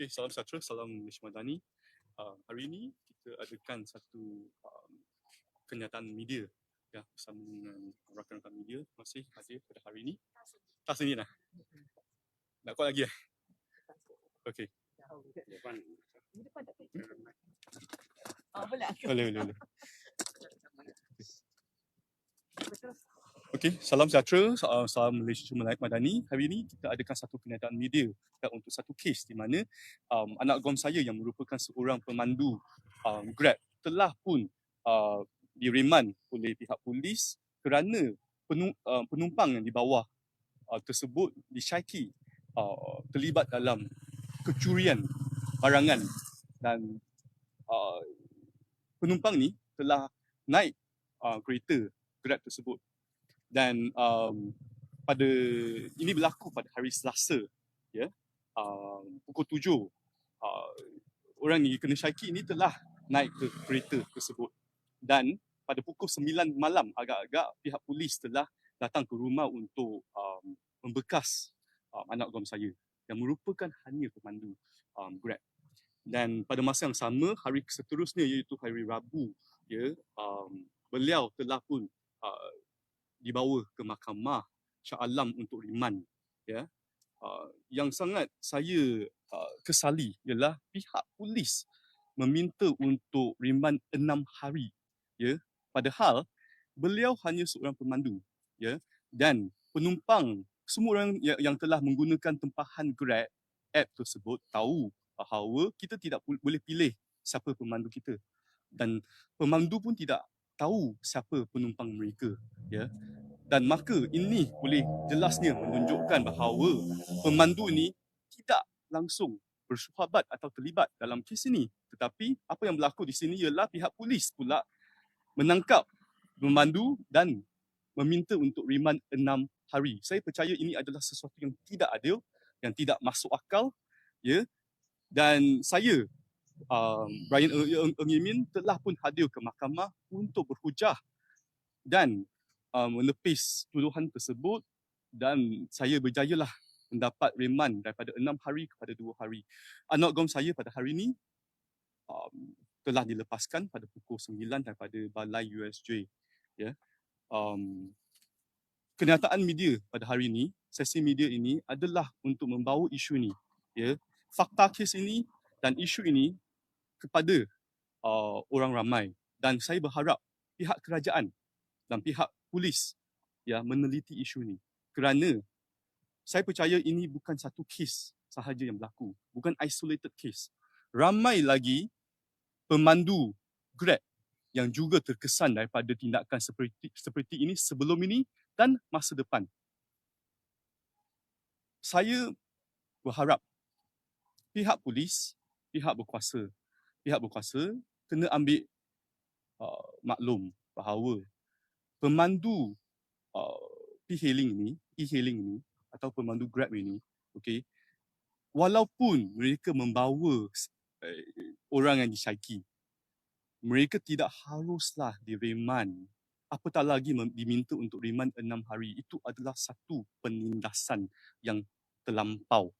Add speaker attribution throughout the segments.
Speaker 1: Okay, salam sejahtera, salam Malaysia Madani. Uh, hari ini kita adakan satu um, kenyataan media ya bersama dengan rakan-rakan media masih hadir pada hari ini. Tak sendiri lah. Nak call lagi eh? Okay.
Speaker 2: Di depan tak Oh, boleh.
Speaker 1: Boleh, boleh, boleh.
Speaker 2: Betul.
Speaker 1: Okey, salam sejahtera, sa- salam Malaysia Madani. Hari ini kita adakan satu kenyataan media untuk satu kes di mana um, anak gom saya yang merupakan seorang pemandu um, Grab telah pun uh, direman oleh pihak polis kerana penum, uh, penumpang yang di bawah uh, tersebut disyaki uh, terlibat dalam kecurian barangan dan uh, penumpang ni telah naik uh, kereta Grab tersebut dan um, pada ini berlaku pada hari Selasa ya. Um, pukul tujuh uh, orang yang kena syaki ini telah naik ke kereta tersebut. Dan pada pukul sembilan malam agak-agak pihak polis telah datang ke rumah untuk um, membekas um, anak gom saya yang merupakan hanya pemandu um, Grab. Dan pada masa yang sama hari seterusnya iaitu hari Rabu ya um, beliau telah pun dibawa ke mahkamah Shah Alam untuk riman ya. Uh, yang sangat saya uh, kesali ialah pihak polis meminta untuk riman enam hari ya. Padahal beliau hanya seorang pemandu ya. Dan penumpang semua orang yang, yang telah menggunakan tempahan Grab app tersebut tahu bahawa kita tidak boleh pilih siapa pemandu kita. Dan pemandu pun tidak tahu siapa penumpang mereka ya. Dan maka ini boleh jelasnya menunjukkan bahawa pemandu ini tidak langsung bersahabat atau terlibat dalam kes ini. Tetapi apa yang berlaku di sini ialah pihak polis pula menangkap pemandu dan meminta untuk riman enam hari. Saya percaya ini adalah sesuatu yang tidak adil yang tidak masuk akal ya. Dan saya um, Brian Eng Yimin telah pun hadir ke mahkamah untuk berhujah dan uh, menepis tuduhan tersebut dan saya berjayalah mendapat reman daripada enam hari kepada dua hari. Anak gom saya pada hari ini um, telah dilepaskan pada pukul 9 daripada balai USJ. Ya. Um, kenyataan media pada hari ini, sesi media ini adalah untuk membawa isu ini. Ya. Fakta kes ini dan isu ini kepada uh, orang ramai. Dan saya berharap pihak kerajaan dan pihak polis ya meneliti isu ini kerana saya percaya ini bukan satu kes sahaja yang berlaku. Bukan isolated case. Ramai lagi pemandu Grab yang juga terkesan daripada tindakan seperti seperti ini sebelum ini dan masa depan. Saya berharap pihak polis pihak berkuasa pihak berkuasa kena ambil uh, maklum bahawa pemandu uh, e-hailing ini, e-hailing ini atau pemandu Grab ini, okey, walaupun mereka membawa uh, orang yang disyaki, mereka tidak haruslah direman. Apatah lagi diminta untuk reman enam hari. Itu adalah satu penindasan yang terlampau.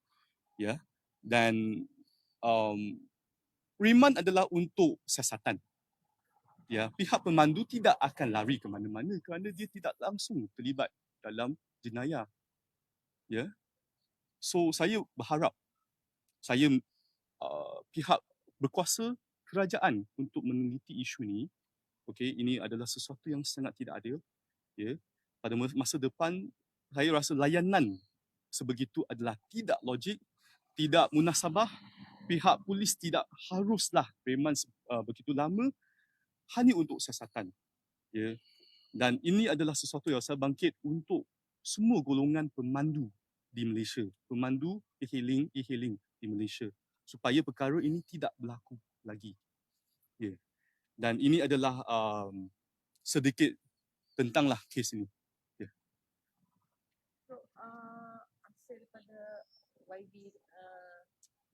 Speaker 1: Ya. Dan um, reman adalah untuk siasatan. Ya pihak pemandu tidak akan lari ke mana-mana kerana dia tidak langsung terlibat dalam jenayah. Ya. So saya berharap saya uh, pihak berkuasa kerajaan untuk meneliti isu ini. Okey ini adalah sesuatu yang sangat tidak adil. Ya pada mas- masa depan saya rasa layanan sebegitu adalah tidak logik tidak munasabah pihak polis tidak haruslah reman uh, begitu lama hanya untuk siasatan. Ya. Dan ini adalah sesuatu yang saya bangkit untuk semua golongan pemandu di Malaysia. Pemandu e-hailing, e-hailing di Malaysia. Supaya perkara ini tidak berlaku lagi. Ya. Dan ini adalah um, sedikit tentanglah kes ini.
Speaker 2: So, uh, hasil pada YB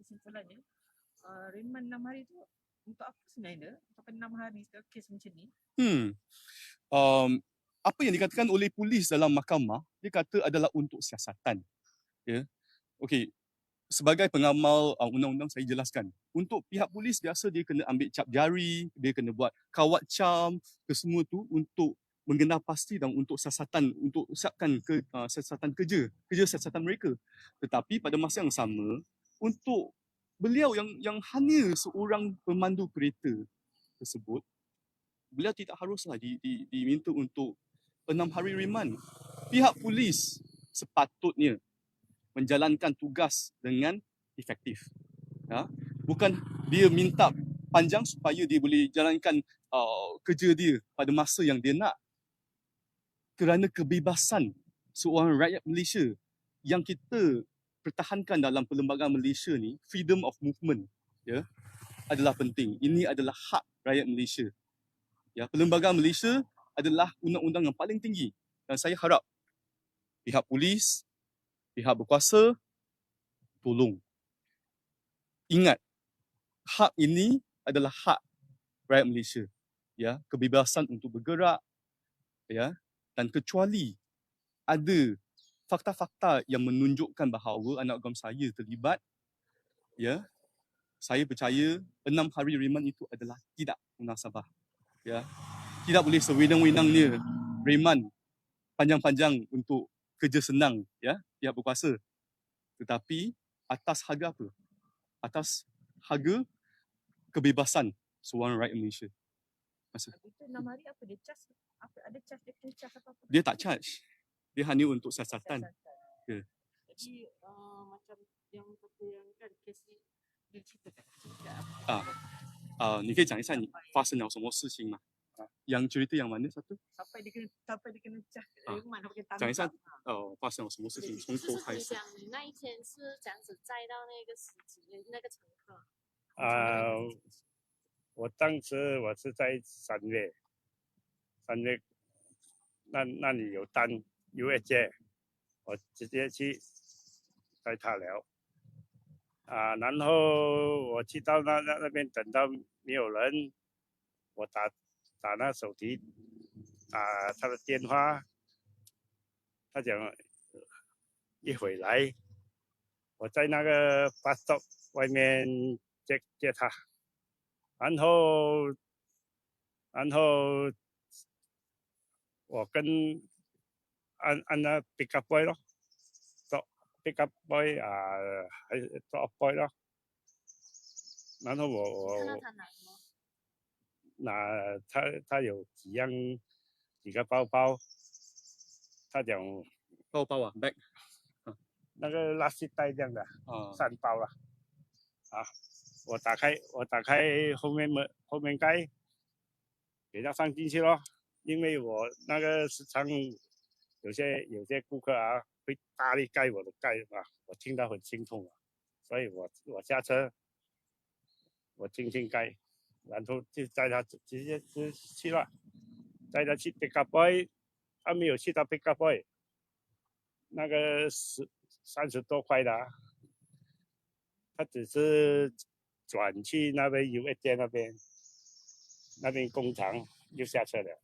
Speaker 2: kesimpulannya, uh, reman 6 hari tu untuk apa sebenarnya? Sampai 6 hari kes macam ni.
Speaker 1: Hmm. Um, apa yang dikatakan oleh polis dalam mahkamah, dia kata adalah untuk siasatan. Ya. Okey. sebagai pengamal uh, undang-undang saya jelaskan. Untuk pihak polis biasa dia kena ambil cap jari, dia kena buat kawat cam ke semua tu untuk menggenap pasti dan untuk siasatan untuk siapkan ke uh, siasatan kerja, kerja siasatan mereka. Tetapi pada masa yang sama untuk beliau yang yang hanya seorang pemandu kereta tersebut beliau tidak haruslah di, di, diminta untuk enam hari remand. Pihak polis sepatutnya menjalankan tugas dengan efektif. Ya? Bukan dia minta panjang supaya dia boleh jalankan uh, kerja dia pada masa yang dia nak. Kerana kebebasan seorang rakyat Malaysia yang kita pertahankan dalam perlembagaan Malaysia ni, freedom of movement ya, adalah penting. Ini adalah hak rakyat Malaysia. Ya, perlembagaan Malaysia adalah undang-undang yang paling tinggi dan saya harap pihak polis, pihak berkuasa tolong ingat hak ini adalah hak rakyat Malaysia ya kebebasan untuk bergerak ya dan kecuali ada fakta-fakta yang menunjukkan bahawa anak agam saya terlibat ya saya percaya enam hari remand itu adalah tidak munasabah ya tidak boleh sewenang-wenangnya remand panjang-panjang untuk kerja senang ya pihak berkuasa tetapi atas harga apa atas harga kebebasan seorang rakyat Malaysia Masa.
Speaker 2: Habis tu enam hari apa dia charge? Apa ada charge dia charge apa?
Speaker 1: dia tak charge dia hanya untuk siasatan Ya.
Speaker 2: Jadi uh, macam yang kata yang kan kes ni dia cerita kan cerita
Speaker 1: Ah. 啊、你可以讲一下你发生了什么事情吗？啊，yang cerita yang mana
Speaker 2: satu？sampai dia kena sampai dia kena charge
Speaker 1: Ah.
Speaker 2: uh, mana pakai tangkap.
Speaker 1: 讲一下
Speaker 2: Ah.
Speaker 1: 呃，发生了什么事情？从
Speaker 3: 就是
Speaker 1: 头开始。
Speaker 3: 你讲你那一天是这样子载到那个司机那个乘客，
Speaker 4: 啊、我当时我是在三月，三月那那里有单优越街，我直接去带他聊。啊，然后我去到那那那边等到没有人，我打打那手提打他的电话，他讲一会来，我在那个 bus stop 外面接接他，然后然后我跟按按那 pick up boy 咯，做 pick up boy 啊，还是 drop boy 咯，然后我我
Speaker 3: 那他
Speaker 4: 他他有几样几个包包，他讲
Speaker 1: 包包啊，bag
Speaker 4: 那个垃圾袋这样的。
Speaker 1: 啊，
Speaker 4: 三包了，啊，我打开我打开后面门后面盖，给他放进去咯，因为我那个时常有些有些顾客啊会大力盖我的盖嘛，我听到很心痛啊，所以我我下车，我轻轻盖，然后就载他直接就去了，载他去 pick up boy，他没有去到 pick up boy，那个十三十多块的、啊。他只是转去那边优越街那边，那边工厂又下车了。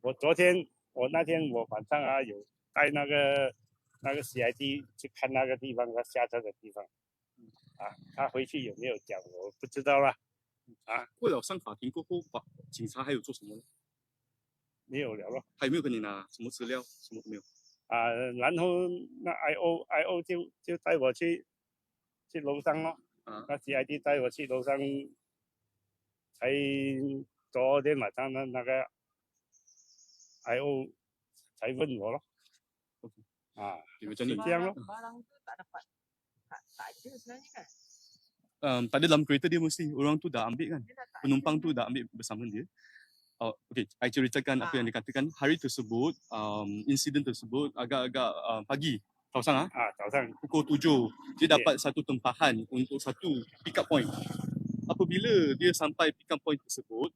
Speaker 4: 我昨天我那天我晚上啊有带那个那个 CID 去看那个地方，他下车的地方。啊，他回去有没有讲我不知道啦，
Speaker 1: 过了上法庭过后，法警察还有做什么呢？
Speaker 4: 没有了咯。
Speaker 1: 还有没有跟你拿什么资料？什么都没有。
Speaker 4: 啊，然后那 I O I O 就就带我去去楼上咯。
Speaker 1: 啊
Speaker 4: 那 CID 带我去楼上，才昨天晚上那那个 I owe Ivan lah. Okay. Ah, ha,
Speaker 1: dia macam ni.
Speaker 2: Barang,
Speaker 4: lah.
Speaker 2: barang tu tak dapat. Tak, tak ada sebenarnya kan?
Speaker 1: Um, tak ada dalam kereta dia mesti. Orang tu dah ambil kan?
Speaker 2: Dah
Speaker 1: Penumpang tu
Speaker 2: kan?
Speaker 1: dah ambil bersama dia. Uh, okay, I ceritakan ha.
Speaker 2: apa
Speaker 1: yang ah. dikatakan. Hari tersebut, um, insiden tersebut agak-agak uh, pagi. Tawasang lah. Ha?
Speaker 4: Ah, tahu tawasang.
Speaker 1: Pukul tujuh. Dia
Speaker 4: okay.
Speaker 1: dapat satu tempahan untuk satu pick up point. Apabila dia sampai pick up point tersebut,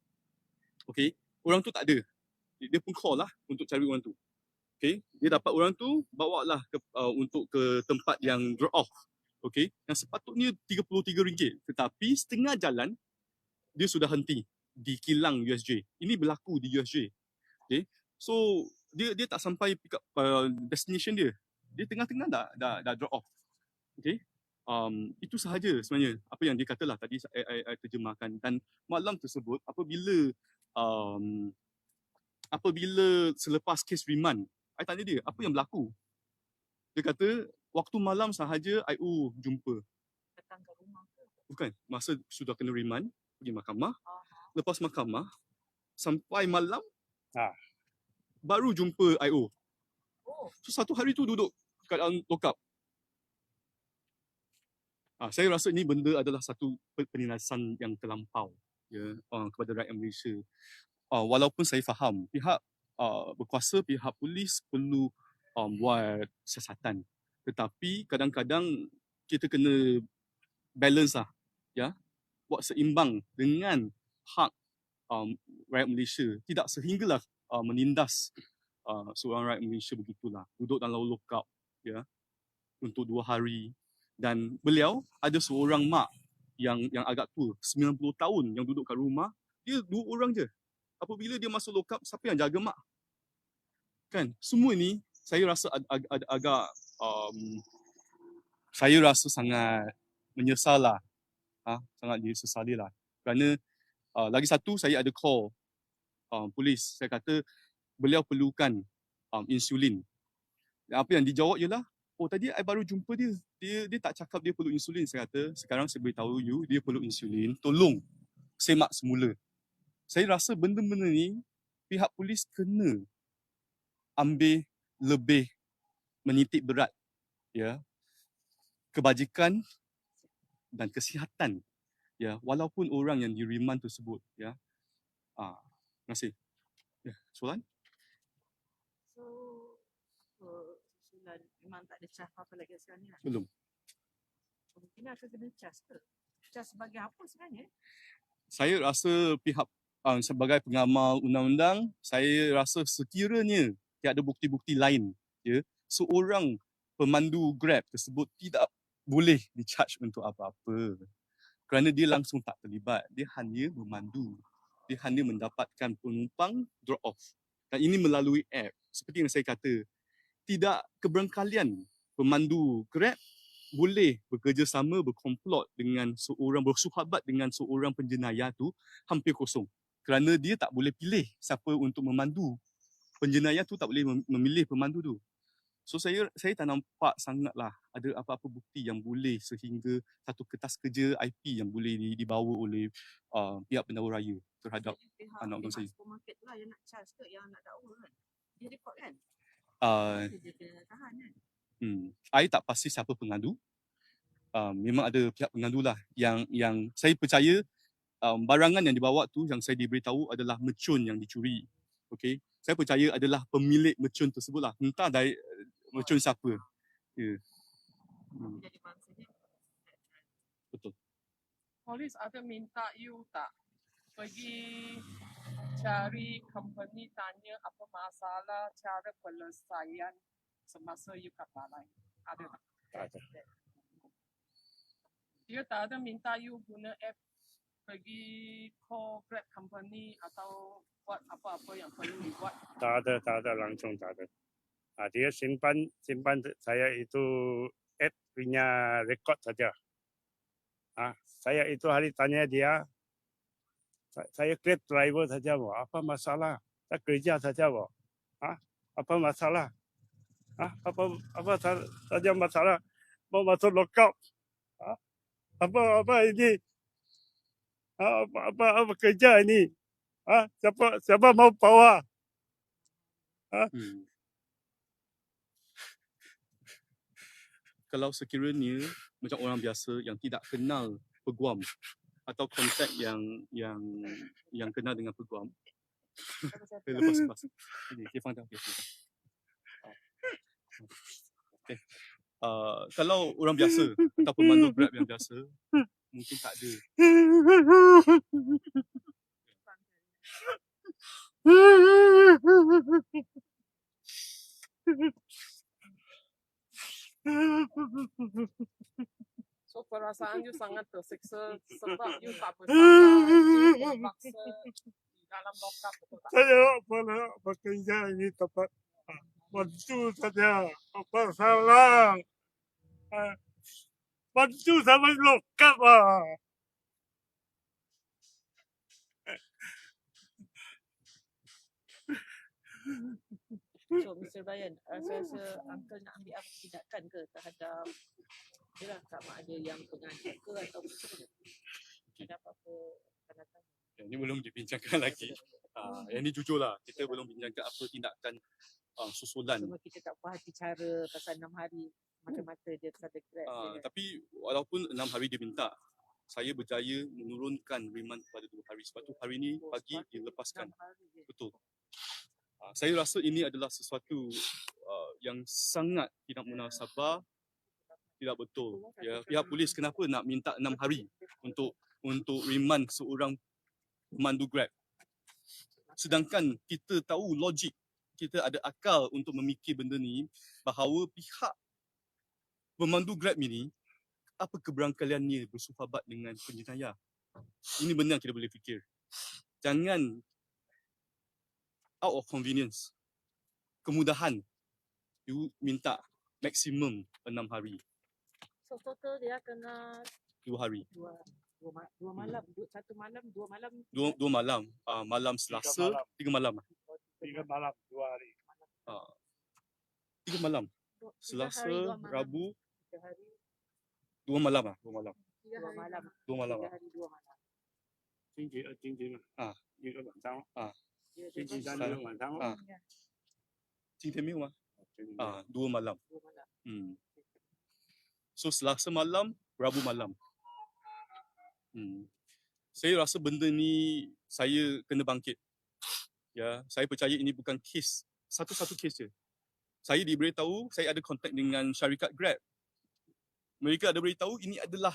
Speaker 1: okay, orang tu tak ada. Dia pun call lah untuk cari orang tu. Okey, dia dapat orang tu bawa lah ke, uh, untuk ke tempat yang drop off. Okey, yang sepatutnya RM33 tetapi setengah jalan dia sudah henti di kilang USJ. Ini berlaku di USJ. Okey. So dia dia tak sampai pick up uh, destination dia dia tengah-tengah dah dah dah drop off. Okey. um, itu sahaja sebenarnya apa yang dia katalah tadi saya, saya, saya terjemahkan dan malam tersebut apabila um, apabila selepas kes riman saya tanya dia apa yang berlaku dia kata waktu malam sahaja IO jumpa
Speaker 2: Datang ke rumah ke?
Speaker 1: bukan masa sudah kena riman pergi mahkamah
Speaker 2: Aha.
Speaker 1: lepas mahkamah sampai malam
Speaker 4: Ah.
Speaker 1: baru jumpa IO
Speaker 2: Oh,
Speaker 1: so satu hari tu duduk kat dalam lock up Ah, saya rasa ini benda adalah satu pe- penindasan yang terlampau ya uh, kepada rakyat Malaysia. Uh, walaupun saya faham pihak uh, berkuasa, pihak polis perlu um, buat siasatan. Tetapi kadang-kadang kita kena balance lah ya. Buat seimbang dengan hak um, rakyat Malaysia. Tidak sehinggalah uh, menindas uh, seorang rakyat Malaysia begitulah. Duduk dalam lock up ya untuk dua hari dan beliau ada seorang mak yang yang agak tua 90 tahun yang duduk kat rumah dia dua orang je apabila dia masuk lock up siapa yang jaga mak? Kan? Semua ni saya rasa ag- ag- ag- agak um, saya rasa sangat menyesal lah. Ha, sangat disesali lah. Kerana uh, lagi satu saya ada call um, polis. Saya kata beliau perlukan um, insulin. Dan apa yang dijawab ialah oh tadi I baru jumpa dia. Dia dia tak cakap dia perlu insulin. Saya kata sekarang saya beritahu you dia perlu insulin. Tolong semak semula saya rasa benda-benda ni pihak polis kena ambil lebih menitik berat ya kebajikan dan kesihatan ya walaupun orang yang diriman tersebut ya ah terima kasih ya soalan
Speaker 2: so uh, susulan memang tak ada cas apa-apa lagi sekarang ni kan?
Speaker 1: belum
Speaker 2: Mungkin akan kena cas ke? Cas sebagai apa sebenarnya?
Speaker 1: saya rasa pihak uh, sebagai pengamal undang-undang saya rasa sekiranya tiada bukti-bukti lain ya seorang pemandu Grab tersebut tidak boleh di-charge untuk apa-apa. Kerana dia langsung tak terlibat. Dia hanya memandu. Dia hanya mendapatkan penumpang drop off. Dan ini melalui app. Seperti yang saya kata tidak keberangkalian pemandu Grab boleh bekerjasama berkomplot dengan seorang bersuhabat dengan seorang penjenayah tu hampir kosong kerana dia tak boleh pilih siapa untuk memandu penjenayah tu tak boleh mem- memilih pemandu tu so saya saya tak nampak sangatlah ada apa-apa bukti yang boleh sehingga satu kertas kerja IP yang boleh di- dibawa oleh uh, pihak pendakwa raya terhadap
Speaker 2: pihak,
Speaker 1: anak
Speaker 2: pihak
Speaker 1: bangsa saya.
Speaker 2: supermarket tu lah yang nak cas ke yang nak dakwa kan? Dia report kan?
Speaker 1: uh,
Speaker 2: Dia tahan kan?
Speaker 1: Hmm. I tak pasti siapa pengadu. Um, memang ada pihak pengadu lah yang yang saya percaya um, barangan yang dibawa tu yang saya diberitahu adalah mercun yang dicuri. Okay. Saya percaya adalah pemilik mercun tersebut lah. Entah dari uh, mercun siapa. Ya. Yeah. Hmm,
Speaker 2: Jadi maksudnya
Speaker 1: betul.
Speaker 5: polis ada minta you tak pergi cari company tanya apa masalah cara penyelesaian semasa you kat balai. Ada tak?
Speaker 4: Tak ada.
Speaker 5: Dia tak ada minta you guna app pergi call Grab company atau buat apa-apa yang perlu dibuat.
Speaker 4: Tak ada, tak ada langsung tak ada. Ah, dia simpan simpan saya itu app punya rekod saja. Ah, saya itu hari tanya dia, sa- saya grab driver saja, bo. apa masalah? Saya kerja saja, bo. Ah, apa masalah? Ah, apa apa sa- saja masalah? Mau masuk lockup? Ah, apa apa ini? Ah, apa apa, apa kerja ini? Ah, siapa siapa mau bawa?
Speaker 1: Hmm. Kalau sekiranya macam orang biasa yang tidak kenal peguam atau kontak yang yang yang kenal dengan peguam. Lepas lepas. Okay, okay, tak? Okay? Ah. Okay. Uh, kalau orang biasa atau pemandu Grab yang biasa mungkin tak ada.
Speaker 5: So perasaan you sangat tersiksa sebab you tak bersalah. You terpaksa di dalam lockup betul tak?
Speaker 4: saya mana bekerja ini tempat ah, bantu saja apa salah Bantu sama lokap ah.
Speaker 2: So Mr. Bayan, rasa-rasa uncle nak ambil apa tindakan ke terhadap Yalah tak mak ada yang pengajar ke atau macam mana? Ada apa-apa?
Speaker 1: Yang ni belum dibincangkan lagi. Ah, yang ni jujur lah, kita belum bincangkan apa tindakan uh, susulan.
Speaker 2: Cuma kita tak puas hati cara pasal enam hari mata-mata dia terhadap grab
Speaker 1: Uh,
Speaker 2: dia.
Speaker 1: tapi walaupun enam hari dia minta, saya berjaya menurunkan remand kepada dua hari. Sebab tu hari ni
Speaker 2: Oh,
Speaker 1: pagi dilepaskan.
Speaker 2: Hari.
Speaker 1: Betul. Uh, saya rasa ini adalah sesuatu uh, yang sangat tidak munasabah, tidak betul. Ya, pihak polis kenapa nak minta enam hari untuk untuk remand seorang pemandu Grab? Sedangkan kita tahu logik, kita ada akal untuk memikir benda ni bahawa pihak pemandu Grab ini apa keberangkaliannya bersuhabat dengan penjenayah. Ini benda yang kita boleh fikir. Jangan out of convenience, kemudahan, you minta maksimum enam hari,
Speaker 2: So total dia kena
Speaker 1: dua hari.
Speaker 2: dua dua, ma- dua malam, dua, satu malam, dua malam.
Speaker 1: Dua, dua malam, uh, malam Selasa,
Speaker 4: malam.
Speaker 1: tiga malam.
Speaker 4: Tiga malam, dua hari.
Speaker 1: Uh, tiga malam.
Speaker 2: Dua- tiga
Speaker 1: Selasa,
Speaker 2: hari, dua malam.
Speaker 1: Rabu,
Speaker 2: Tiga hari,
Speaker 1: dua malam lah, dua malam.
Speaker 2: tiga dua malam.
Speaker 1: Dua malam
Speaker 2: Tiga
Speaker 1: lah.
Speaker 2: hari, dua malam.
Speaker 4: 星期二、星期嘛，
Speaker 1: 啊，
Speaker 4: 一个晚上，
Speaker 2: Dia
Speaker 4: 星期
Speaker 2: bebas
Speaker 4: 三一个晚上，
Speaker 1: 啊 Cinta Mil mah.
Speaker 4: 星期
Speaker 1: Ah, dua malam.
Speaker 2: dua malam.
Speaker 1: Hmm. So Selasa malam, Rabu malam. Hmm. Saya rasa benda ni saya kena bangkit. Ya, saya percaya ini bukan kes satu-satu kes je. Saya diberitahu saya ada kontak dengan syarikat Grab. Mereka ada beritahu ini adalah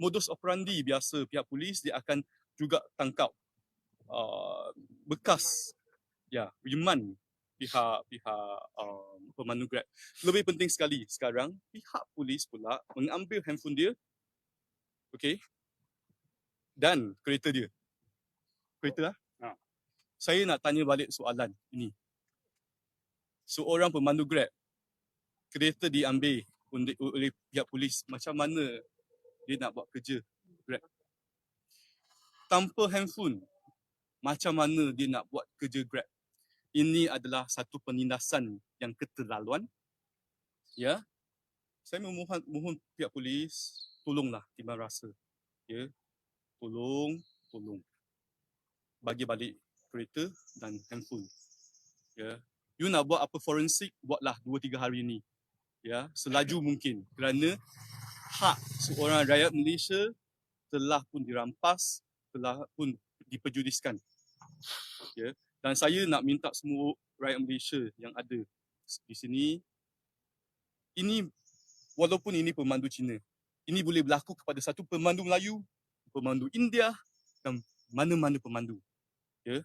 Speaker 1: modus operandi biasa pihak polis dia akan juga tangkap uh, bekas ya remand pihak pihak um, pemandu Grab. Lebih penting sekali sekarang pihak polis pula mengambil handphone dia. Okey. Dan kereta dia. Kereta ah.
Speaker 4: Ha.
Speaker 1: Saya nak tanya balik soalan ini. Seorang pemandu Grab kereta diambil oleh, oleh pihak polis macam mana dia nak buat kerja Grab? Tanpa handphone macam mana dia nak buat kerja Grab? ini adalah satu penindasan yang keterlaluan. Ya. Saya memohon mohon pihak polis tolonglah timbang rasa. Ya. Tolong, tolong. Bagi balik kereta dan handphone. Ya. You nak buat apa forensik, buatlah 2 3 hari ni. Ya, selaju mungkin kerana hak seorang rakyat Malaysia telah pun dirampas, telah pun diperjudiskan. Ya, dan saya nak minta semua rakyat Malaysia yang ada di sini ini walaupun ini pemandu Cina ini boleh berlaku kepada satu pemandu Melayu pemandu India dan mana-mana pemandu ya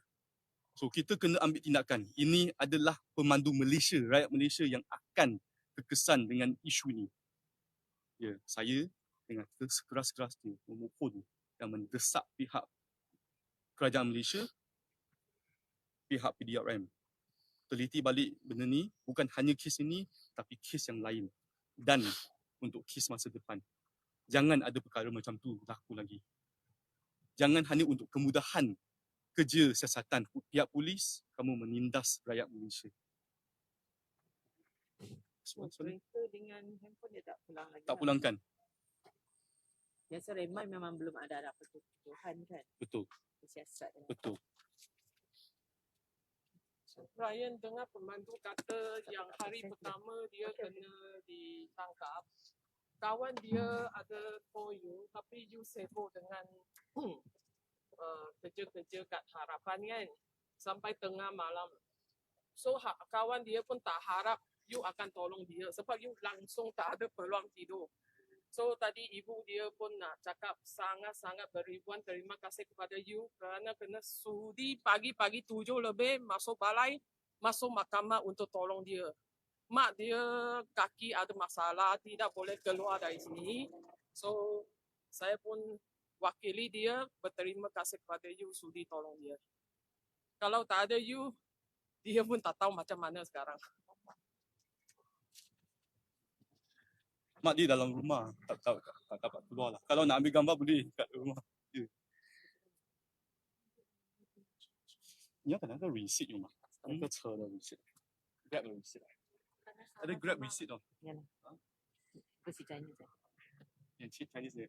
Speaker 1: so kita kena ambil tindakan ini adalah pemandu Malaysia rakyat Malaysia yang akan terkesan dengan isu ini ya saya dengan sekeras-kerasnya memohon dan mendesak pihak kerajaan Malaysia pihak PDRM teliti balik benda ni. Bukan hanya kes ini tapi kes yang lain. Dan untuk kes masa depan. Jangan ada perkara macam tu berlaku lagi. Jangan hanya untuk kemudahan kerja siasatan pihak polis kamu menindas rakyat Malaysia Soalan?
Speaker 2: kereta dengan handphone dia tak pulang lagi.
Speaker 1: tak
Speaker 2: lah.
Speaker 1: pulangkan
Speaker 2: Biasa remand memang belum ada apa tuduhan kan.
Speaker 1: betul
Speaker 2: Siasat. kan.
Speaker 1: betul
Speaker 5: Ryan dengar pemandu kata yang hari pertama dia kena ditangkap. Kawan dia ada call you tapi you sibuk dengan uh, kerja-kerja kat harapan kan sampai tengah malam. So ha, kawan dia pun tak harap you akan tolong dia sebab you langsung tak ada peluang tidur. So tadi ibu dia pun nak cakap sangat-sangat beribuan terima kasih kepada you kerana kena sudi pagi-pagi tujuh lebih masuk balai, masuk mahkamah untuk tolong dia. Mak dia kaki ada masalah, tidak boleh keluar dari sini. So saya pun wakili dia berterima kasih kepada you sudi tolong dia. Kalau tak ada you, dia pun tak tahu macam mana sekarang.
Speaker 1: Mak dia dalam rumah. Tak tak tak, tak dapat keluar lah. Kalau nak ambil gambar boleh kat rumah. Ya. Ni apa nak receipt ni mak?
Speaker 2: Hmm.
Speaker 1: 那个车的 receipt。Grab 的 receipt。ada Grab receipt tau.
Speaker 2: Ya lah. Versi Chinese eh.
Speaker 1: Yang Chinese dia.